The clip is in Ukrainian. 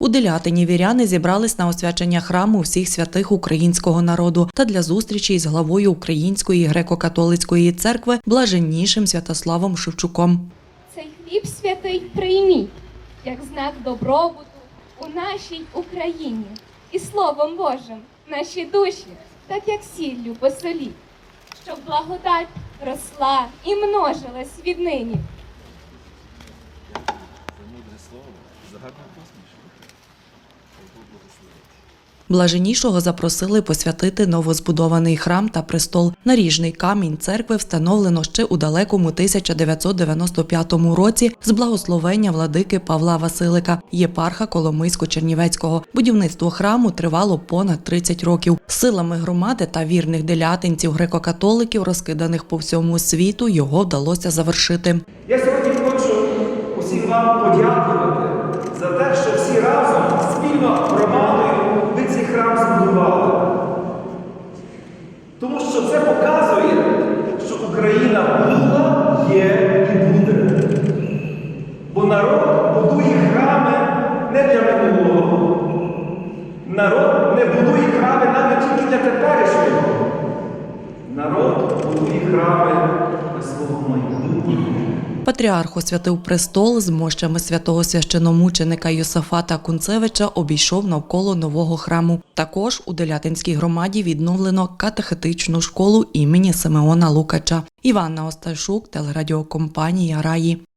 У Делятині віряни зібрались на освячення храму всіх святих українського народу та для зустрічі із главою Української греко-католицької церкви блаженнішим Святославом Шевчуком. Цей хліб святий прийміть, як знак добробуту у нашій Україні. І Словом Божим наші душі, так як сіллю посоліть, щоб благодать росла і множилась віднині. Слово, за гарну посмішку. Блаженнішого запросили посвятити новозбудований храм та престол. Наріжний камінь церкви встановлено ще у далекому 1995 році з благословення владики Павла Василика, єпарха Коломийсько-Чернівецького. Будівництво храму тривало понад 30 років. Силами громади та вірних делятинців греко-католиків, розкиданих по всьому світу, його вдалося завершити. Я сьогодні хочу усім вам подякувати всі разом, спільно громадою, ви цей храм збудували. Тому що це показує, що Україна була, є і буде. Бо народ будує храми не для минулого. Народ не будує храми навіть тільки для теперішнього. Народ будує храми. Патріарх освятив престол з мощами святого священомученика Йосафата Кунцевича обійшов навколо нового храму. Також у Делятинській громаді відновлено катехетичну школу імені Симеона Лукача. Іванна Осташук, телерадіокомпанія Раї.